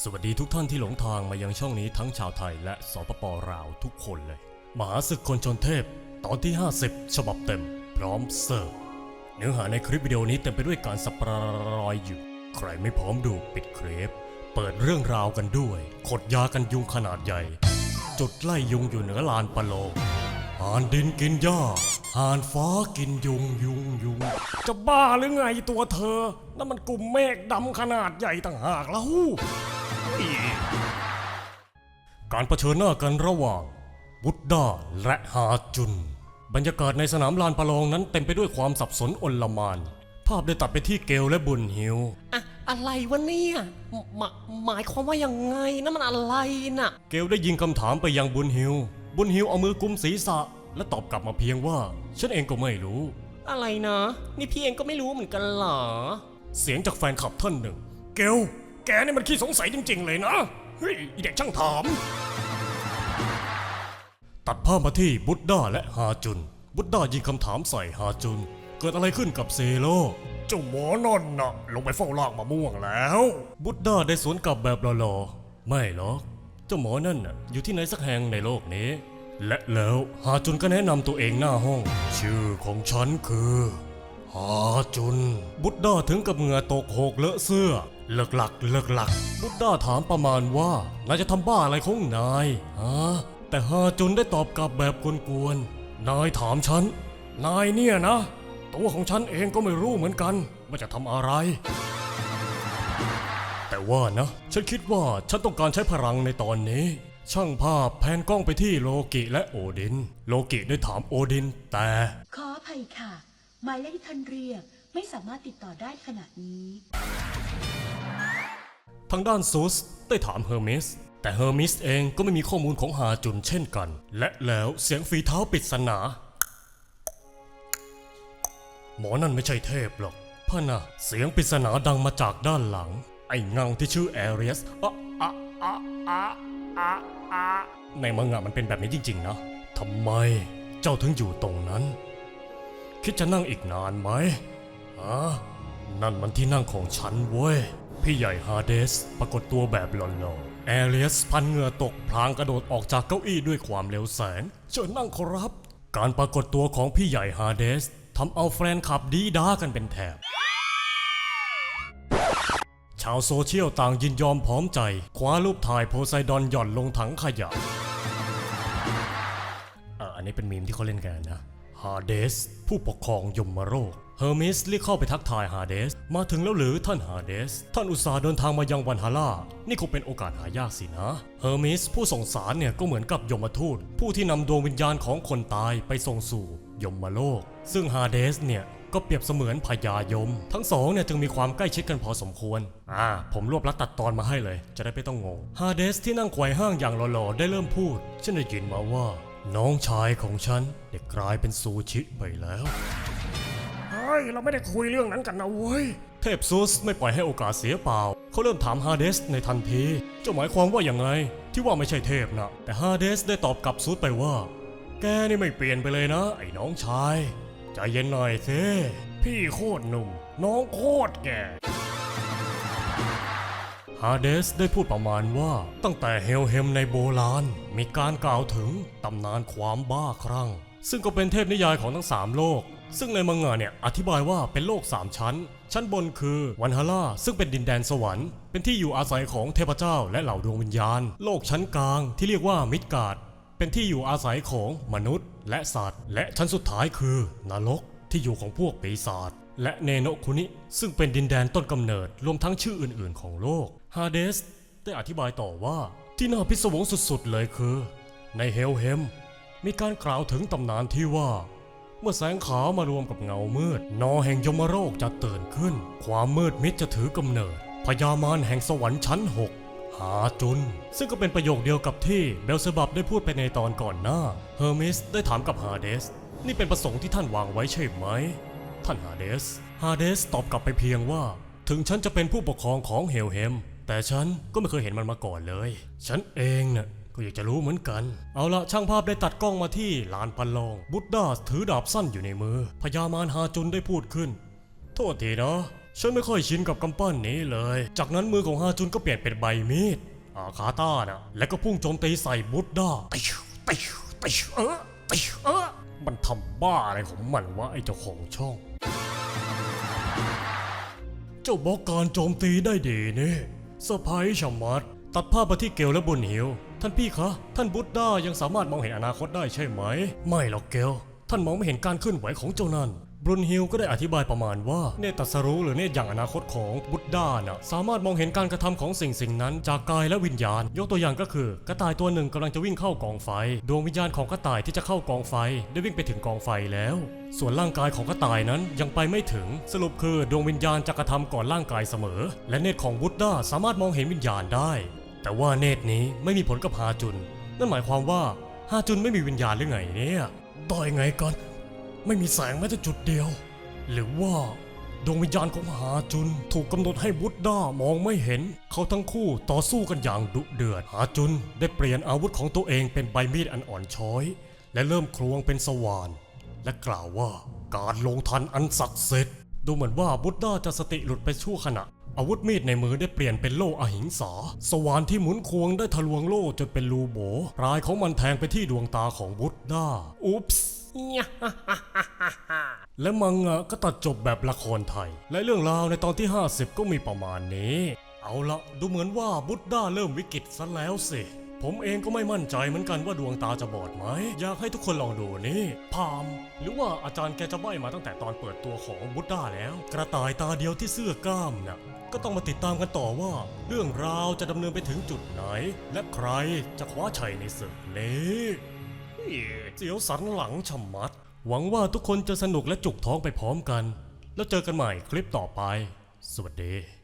สวัสดีทุกท่านที่หลงทางมายังช่องนี้ทั้งชาวไทยและสปปลาวทุกคนเลย มหาศึกคนชนเทพ ตอนที่ 50 ฉบับเต็ม พร้อมเสิร์ฟเนื้อหาในคลิปวิดีโอนี้เต็มไปด้วยการสปรอยอยู่ ใครไม่พร้อมดูปิดคลิปเปิดเรื่องราวกันด้วย ขดยากันยุงขนาดใหญ่ จุดไล่ยุงอยู่เหนือลานปะโลงหานดินกินหญ้าหานฟ้ากินยุงยุงยุง จะบ้าหรือไงตัวเธอนั่นมันกลุ่มเมฆดำขนาดใหญ่ต่างหากแล้ว การเผชิญหน้ากันระหว่างบุตดาและฮาจุน บรรยากาศในสนามลานประลองนั้นเต็มไปด้วยความสับสนอนลมาน ภาพได้ตัดไปที่เกลและบุญฮิว อะอะไรวะเนี่ยหมหมายความว่ายังไงนั่นมันอะไรน่ะ เกลได้ยิงคำถามไปยังบุญฮิว บุญฮิวเอามือกุมศีรษะ และตอบกลับมาเพียงว่า ฉันเองก็ไม่รู้ อะไรนะ นี่พี่เองก็ไม่รู้เหมือนกันเหรอ เสียงจากแฟนคลับท่านหนึ่ง เกลแกนี่มันขี้สงสัยจริง ๆ เลยนะ เฮ้ยอีเด็กช่างถาม ตัดภาพมาที่บุตด้าและฮาจุน บุตด้ายิงคำถามใส่ฮาจุน เกิดอะไรขึ้นกับเซโลเจ้าหมอนอนน่ะลงไปเฝ้าลากมะม่วงแล้ว บุตด้าได้สวนกลับแบบหล่อๆไม่หรอก เจ้าหมอนั่นน่ะอยู่ที่ไหนสักแห่งในโลกนี้ และแล้วฮาจุนก็แนะนำตัวเองหน้าห้อง ชื่อของฉันคือฮาจุน บุตด้าถึงกับเหงื่อตกโหกเลอะเสื้อ เลิกหลักเลิกหลัก บุตด้าถามประมาณว่านายจะทำบ้าอะไรของนายฮะ แต่ฮาจุนได้ตอบกลับแบบกวนๆ นายถามฉัน นายเนี่ยนะ ตัวของฉันเองก็ไม่รู้เหมือนกันว่าจะทำอะไร แต่ว่านะ ฉันคิดว่าฉันต้องการใช้พลังในตอนนี้ ช่างภาพแพนกล้องไปที่โลกิและโอดิน โลกิได้ถามโอดิน แต่ ขออภัยค่ะ หมายเลขที่ท่านเรียกไม่สามารถติดต่อได้ขณะนี้ ทางด้านซูสได้ถามเฮอร์มิส แต่เฮอร์มิสเองก็ไม่มีข้อมูลของฮาจุนเช่นกัน และแล้วเสียงฝีเท้าปริศนา หมอนั่นไม่ใช่เทพหรอกพ่ะนะเสียงปริศนาดังมาจากด้านหลัง ไอ้เงาที่ชื่อแอเรียสอะอะอะอะอะอะในมังงะมันเป็นแบบนี้จริง ๆ นะทำไมเจ้าถึงอยู่ตรงนั้น คิดจะนั่งอีกนานไหมฮะนั่นมันที่นั่งของฉันเว้ย พี่ใหญ่ฮาเดสปรากฏตัวแบบหล่อๆแอเรียสพันเหงื่อตกพลางกระโดดออกจากเก้าอี้ด้วยความเร็วแสง เชิญนั่งขอรับ การปรากฏตัวของพี่ใหญ่ฮาเดสทำเอาแฟนคลับดีด้ากันเป็นแถบ ชาวโซเชียลต่างยินยอมพร้อมใจ คว้ารูปถ่ายโพไซดอนหย่อนลงถังขยะออันนี้เป็นมีมที่เขาเล่นกันนะ ฮาเดส ผู้ปกครองยมโรคเฮอร์มิสรีบเข้าไปทักทายฮาเดส มาถึงแล้วหรือท่านฮาเดส ท่านอุตส่าห์เดินทางมายังวันฮาร่า นี่คงเป็นโอกาสหายากสินะเฮอร์มิสผู้ส่งสารเนี่ยก็เหมือนกับยมทูต ผู้ที่นำดวงวิญญาณของคนตายไปส่งสู่ยมโลก ซึ่งฮาเดสเนี่ยก็เปรียบเสมือนพญายม ทั้งสองเนี่ยจึงมีความใกล้ชิดกันพอสมควร อ่า ผมรวบลัดตัดตอนมาให้เลย จะได้ไม่ต้องงง ฮาเดสที่นั่งไขว่ห้างอย่างหล่อๆได้เริ่มพูดฉันได้ยินมาว่า น้องชายของฉันได้กลายเป็นซูชิไปแล้ว เฮ้ย เราไม่ได้คุยเรื่องนั้นกันนะเว้ย เทพซูสไม่ปล่อยให้โอกาสเสียเปล่า เขาเริ่มถามฮาเดสในทันทีเจ้าหมายความว่าอย่างไง ที่ว่าไม่ใช่เทพนะ แต่ฮาเดสได้ตอบกลับซูสไปว่า แกนี่ไม่เปลี่ยนไปเลยนะ ไอ้น้องชาย ใจเย็นหน่อยสิพี่โคตรหนุ่ม น้องโคตรแก่ ฮาเดสได้พูดประมาณว่าตั้งแต่เฮลเฮมในโบราณ มีการกล่าวถึงตำนานความบ้าคลั่ง ซึ่งก็เป็นเทพนิยายของทั้ง 3 โลก ซึ่งในมังงะเนี่ยอธิบายว่าเป็นโลก 3 ชั้น ชั้นบนคือวันฮาร่าซึ่งเป็นดินแดนสวรรค์ เป็นที่อยู่อาศัยของเทพเจ้าและเหล่าดวงวิญญาณ โลกชั้นกลางที่เรียกว่ามิดการ์ดเป็นที่อยู่อาศัยของมนุษย์ และสัตว์ และชั้นสุดท้ายคือนรกที่อยู่ของพวกปีศาจ และเนโนคุนิซึ่งเป็นดินแดนต้นกำเนิดรวมทั้งชื่ออื่นๆ ของโลกฮาเดสได้อธิบายต่อว่าที่น่าพิศวงสุดๆเลยคือ ในเฮลเฮม มีการกล่าวถึงตำนานที่ว่า เมื่อแสงขาวมารวมกับเงามืด นอแห่งยมโรคจะตื่นขึ้น ความมืดมิดจะถือกำเนิดพญามารแห่งสวรรค์ชั้นหกหาจุน ซึ่งก็เป็นประโยคเดียวกับที่เบลเซบับได้พูดไปในตอนก่อนหน้าเฮอร์มิสได้ถามกับฮาเดส นี่เป็นประสงค์ที่ท่านวางไว้ใช่ไหม ท่านฮาเดส ฮาเดสตอบกลับไปเพียงว่า ถึงฉันจะเป็นผู้ปกครองของเฮลเฮม แต่ฉันก็ไม่เคยเห็นมันมาก่อนเลย ฉันเองน่ะก็อยากจะรู้เหมือนกัน เอาละช่างภาพได้ตัดกล้องมาที่ลานพันลอง บุตดาถือดาบสั้นอยู่ในมือ พญามารฮาจุนได้พูดขึ้น โทษทีนะ ฉันไม่ค่อยชินกับกำปั้นนี้เลย จากนั้นมือของฮาจุนก็เปลี่ยนเป็นใบมีดอาคาต้านะแล้วก็พุ่งโจมตีใส่บุตด้าติชติชติชเออติชเออมันทำบ้าอะไรของมันวะไอเจ้าของช่อง เจ้าบอกการโจมตีได้ดีนี่เซอร์ไพรส์ชะมัด ตัดภาพมาที่เกลและบุญหิว ท่านพี่คะ ท่านบุตด้ายังสามารถมองเห็นอนาคตได้ใช่ไหม ไม่หรอกเกลท่านมองไม่เห็นการเคลื่อนไหวของเจ้านั่น บรุนฮิลก็ได้อธิบายประมาณว่าเนตตัสรู้หรือเนตอย่างอนาคตของบุตด้าน่ะสามารถมองเห็นการกระทำของสิ่งสิ่งนั้น จากกายและวิญญาณ ยกตัวอย่างก็คือกระต่ายตัวหนึ่งกำลังจะวิ่งเข้ากองไฟ ดวงวิญญาณของกระต่ายที่จะเข้ากองไฟ ได้วิ่งไปถึงกองไฟแล้ว ส่วนร่างกายของกระต่ายนั้นยังไปไม่ถึง สรุปคือดวงวิญญาณจะกระทำก่อนร่างกายเสมอ และเนตของบุตด้าสามารถมองเห็นวิญญาณได้ แต่ว่าเนตนี้ไม่มีผลกับฮาจุน นั่นหมายความว่าฮาจุนไม่มีวิญญาณหรือไงเนี่ยได้ไงกัน ไม่มีแสงแม้แต่จุดเดียว หรือว่าดวงวิญญาณของหาจุน ถูกกำหนดให้บุตด้ามองไม่เห็น เขาทั้งคู่ต่อสู้กันอย่างดุเดือด หาจุนได้เปลี่ยนอาวุธของตัวเองเป็นใบมีดอันอ่อนช้อย และเริ่มครวงเป็นสว่าน และกล่าวว่าการลงทันอันศักดิ์สิทธิ์ดูเหมือนว่าบุตด้าจะสติหลุดไปชั่วขณะ อาวุธมีดในมือได้เปลี่ยนเป็นโล่อหิงสา สว่านที่หมุนควงได้ทะลวงโล่จนเป็นรูโบปลายของมันแทงไปที่ดวงตาของบุตด้าอุ๊ปส์ และมังงะก็ตัดจบแบบละครไทย และเรื่องราวในตอนที่ 50 ก็มีประมาณนี้ เอาละดูเหมือนว่าบุตด้าเริ่มวิกฤตซะแล้วสิผมเองก็ไม่มั่นใจเหมือนกันว่าดวงตาจะบอดไหม อยากให้ทุกคนลองดูนี่พาม หรือว่าอาจารย์แกจะใบมาตั้งแต่ตอนเปิดตัวของบุตด้าแล้ว กระต่ายตาเดียวที่เสื้อกล้ามน่ะก็ต้องมาติดตามกันต่อว่า เรื่องราวจะดำเนินไปถึงจุดไหน และใครจะคว้าชัยในศึกนี้ เสียวสันหลังชะมัด หวังว่าทุกคนจะสนุกและจุกท้องไปพร้อมกัน แล้วเจอกันใหม่คลิปต่อไป สวัสดี